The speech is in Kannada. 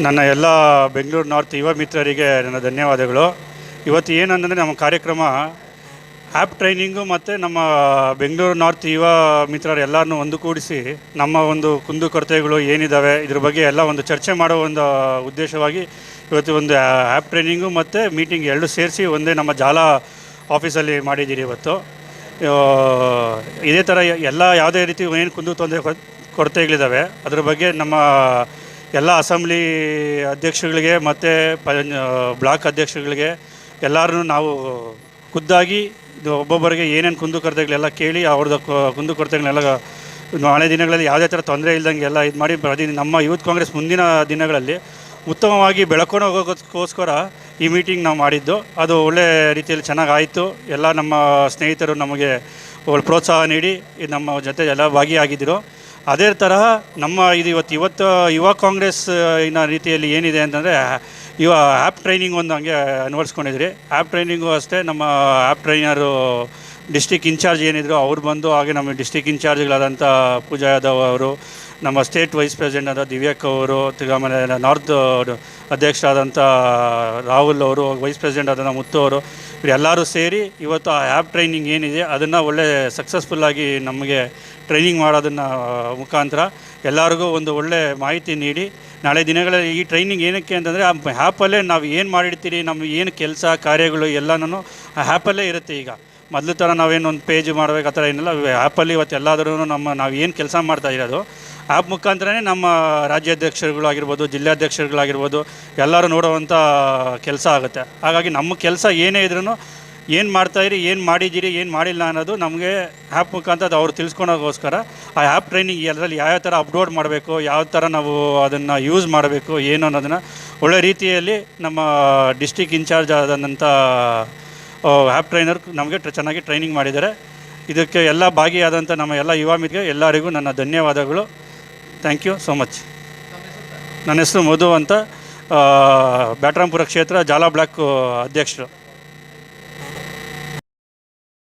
ನನ್ನ ಎಲ್ಲ ಬೆಂಗಳೂರು ನಾರ್ತ್ ಯುವ ಮಿತ್ರರಿಗೆ ನನ್ನ ಧನ್ಯವಾದಗಳು. ಇವತ್ತು ಏನಂದರೆ ನಮ್ಮ ಕಾರ್ಯಕ್ರಮ ಆ್ಯಪ್ ಟ್ರೈನಿಂಗು ಮತ್ತು ನಮ್ಮ ಬೆಂಗಳೂರು ನಾರ್ತ್ ಯುವ ಮಿತ್ರರು ಎಲ್ಲರನ್ನೂ ಒಂದುಗೂಡಿಸಿ ನಮ್ಮ ಒಂದು ಕುಂದುಕೊರತೆಗಳು ಏನಿದ್ದಾವೆ ಇದ್ರ ಬಗ್ಗೆ ಎಲ್ಲ ಒಂದು ಚರ್ಚೆ ಮಾಡೋ ಒಂದು ಉದ್ದೇಶವಾಗಿ ಇವತ್ತು ಒಂದು ಆ್ಯಪ್ ಟ್ರೈನಿಂಗು ಮತ್ತು ಮೀಟಿಂಗ್ ಎರಡು ಸೇರಿಸಿ ಒಂದೇ ನಮ್ಮ ಜಾಲ ಆಫೀಸಲ್ಲಿ ಮಾಡಿದ್ದೀರಿ ಇವತ್ತು. ಇದೇ ಥರ ಎಲ್ಲ ಯಾವುದೇ ರೀತಿ ಏನು ಕುಂದು ತೊಂದರೆ ಕೊರತೆಗಳಿದ್ದಾವೆ ಅದ್ರ ಬಗ್ಗೆ ನಮ್ಮ ಎಲ್ಲ ಅಸೆಂಬ್ಲಿ ಅಧ್ಯಕ್ಷಗಳಿಗೆ ಮತ್ತು ಬ್ಲಾಕ್ ಅಧ್ಯಕ್ಷಗಳಿಗೆ ಎಲ್ಲರೂ ನಾವು ಖುದ್ದಾಗಿ ಇದು ಒಬ್ಬೊಬ್ಬರಿಗೆ ಏನೇನು ಕುಂದು ಕೊರತೆಗಳೆಲ್ಲ ಕೇಳಿ ಅವ್ರದ್ದು ಕುಂದುಕೊರತೆಗಳನ್ನೆಲ್ಲ ಕುಂದು ಕೊರತೆಗಳನ್ನೆಲ್ಲ ನಾಳೆ ದಿನಗಳಲ್ಲಿ ಯಾವುದೇ ಥರ ತೊಂದರೆ ಇಲ್ಲದಂಗೆ ಎಲ್ಲ ಇದು ಮಾಡಿ ಪ್ರತಿ ನಮ್ಮ ಯೂತ್ ಕಾಂಗ್ರೆಸ್ ಮುಂದಿನ ದಿನಗಳಲ್ಲಿ ಉತ್ತಮವಾಗಿ ಬೆಳ್ಕೊಂಡು ಹೋಗೋಕ್ಕೋಸ್ಕರ ಈ ಮೀಟಿಂಗ್ ನಾವು ಮಾಡಿದ್ದು. ಅದು ಒಳ್ಳೆ ರೀತಿಯಲ್ಲಿ ಚೆನ್ನಾಗಿ ಆಯಿತು ಎಲ್ಲ ನಮ್ಮ ಸ್ನೇಹಿತರು ನಮಗೆ ಪ್ರೋತ್ಸಾಹ ನೀಡಿ ನಮ್ಮ ಜೊತೆ ಎಲ್ಲ ಭಾಗಿಯಾಗಿದ್ದರು ಅದೇ ತರಹ ನಮ್ಮ ಇದು ಇವತ್ತು ಇವತ್ತು ಯುವ ಕಾಂಗ್ರೆಸ್ ಇನ್ನ ರೀತಿಯಲ್ಲಿ ಏನಿದೆ ಅಂತಂದರೆ ಇವ ಆ್ಯಪ್ ಟ್ರೈನಿಂಗ್ ಒಂದು ಹಂಗೆ ಅನ್ವರ್ಸ್ಕೊಂಡಿದ್ರಿ. ಆ್ಯಪ್ ಟ್ರೈನಿಂಗು ಅಷ್ಟೇ, ನಮ್ಮ ಆ್ಯಪ್ ಟ್ರೈನರು ಡಿಸ್ಟಿಕ್ ಇನ್ಚಾರ್ಜ್ ಏನಿದ್ರು ಅವ್ರು ಬಂದು ಹಾಗೆ ನಮ್ಮ ಡಿಸ್ಟಿಕ್ ಇನ್ಚಾರ್ಜ್ಗಳಾದಂಥ ಪೂಜಾ ಯಾದವ್ ಅವರು, ನಮ್ಮ ಸ್ಟೇಟ್ ವೈಸ್ ಪ್ರೆಸಿಡೆಂಟ್ ಆದ ದಿವ್ಯಕ್ ಅವರು, ತಿರ್ಗಿ ಆಮೇಲೆ ನಾರ್ತ್ ಅಧ್ಯಕ್ಷರಾದಂಥ ರಾಹುಲ್ ಅವರು, ವೈಸ್ ಪ್ರೆಸಿಡೆಂಟ್ ಆದಂಥ ಮುತ್ತು ಅವರು, ಇವರೆಲ್ಲರೂ ಸೇರಿ ಇವತ್ತು ಆ ಆ್ಯಪ್ ಟ್ರೈನಿಂಗ್ ಏನಿದೆ ಅದನ್ನು ಒಳ್ಳೆ ಸಕ್ಸಸ್ಫುಲ್ಲಾಗಿ ನಮಗೆ ಟ್ರೈನಿಂಗ್ ಮಾಡೋದನ್ನು ಮುಖಾಂತರ ಎಲ್ಲರಿಗೂ ಒಂದು ಒಳ್ಳೆ ಮಾಹಿತಿ ನೀಡಿ, ನಾಳೆ ದಿನಗಳಲ್ಲಿ ಈ ಟ್ರೈನಿಂಗ್ ಏನಕ್ಕೆ ಅಂತಂದರೆ, ಆ ಆ್ಯಪಲ್ಲೇ ನಾವು ಏನು ಮಾಡಿರ್ತೀರಿ ನಮ್ಮ ಏನು ಕೆಲಸ, ಕಾರ್ಯಗಳು ಎಲ್ಲನೂ ಆ ಆ್ಯಪಲ್ಲೇ ಇರುತ್ತೆ ಈಗ. ಮೊದಲು ಥರ ನಾವೇನು ಒಂದು ಪೇಜ್ ಮಾಡಬೇಕು, ಆ ಥರ ಏನಿಲ್ಲ. ಆ್ಯಪಲ್ಲಿ ಇವತ್ತು ಎಲ್ಲಾದರೂ ನಮ್ಮ, ನಾವು ಏನು ಕೆಲಸ ಮಾಡ್ತಾ ಇರೋದು ಆ್ಯಪ್ ಮುಖಾಂತರನೇ ನಮ್ಮ ರಾಜ್ಯಾಧ್ಯಕ್ಷರುಗಳಾಗಿರ್ಬೋದು ಜಿಲ್ಲಾಧ್ಯಕ್ಷರುಗಳಾಗಿರ್ಬೋದು ಎಲ್ಲರೂ ನೋಡುವಂಥ ಕೆಲಸ ಆಗುತ್ತೆ. ಹಾಗಾಗಿ ನಮ್ಮ ಕೆಲಸ ಏನೇ ಇದ್ರೂ ಏನು ಮಾಡ್ತಾಯಿರಿ ಏನು ಮಾಡಿದ್ದೀರಿ, ಏನು ಮಾಡಿಲ್ಲ ಅನ್ನೋದು ನಮಗೆ ಆ್ಯಪ್ ಮುಖಾಂತರ ಅವ್ರು ತಿಳ್ಸ್ಕೊಳೋಕ್ಕೋಸ್ಕರ ಆ ಆ್ಯಪ್ ಟ್ರೈನಿಂಗ್ ಅದರಲ್ಲಿ ಯಾವ ಥರ ಅಪ್ಲೋಡ್ ಮಾಡಬೇಕು, ಯಾವ ಥರ ನಾವು ಅದನ್ನು ಯೂಸ್ ಮಾಡಬೇಕು, ಏನು ಅನ್ನೋದನ್ನು ಒಳ್ಳೆ ರೀತಿಯಲ್ಲಿ ನಮ್ಮ ಡಿಸ್ಟಿಕ್ ಇನ್ಚಾರ್ಜ್ ಆದಂಥ ಆ್ಯಪ್ ಟ್ರೈನರ್ ನಮಗೆ ಚೆನ್ನಾಗಿ ಟ್ರೈನಿಂಗ್ ಮಾಡಿದ್ದಾರೆ. ಇದಕ್ಕೆ ಎಲ್ಲ ಭಾಗಿಯಾದಂಥ ನಮ್ಮ ಎಲ್ಲ ಯುವ ಮಿತ್ರ ಎಲ್ಲರಿಗೂ ನನ್ನ ಧನ್ಯವಾದಗಳು. ಥ್ಯಾಂಕ್ ಯು ಸೋ ಮಚ್ ನನ್ನ ಹೆಸರು ಮಧು ಅಂತ ಬ್ಯಾಟ್ರಾಂಪುರ ಕ್ಷೇತ್ರ ಜಾಲ ಬ್ಲಾಕ್ ಅಧ್ಯಕ್ಷರು.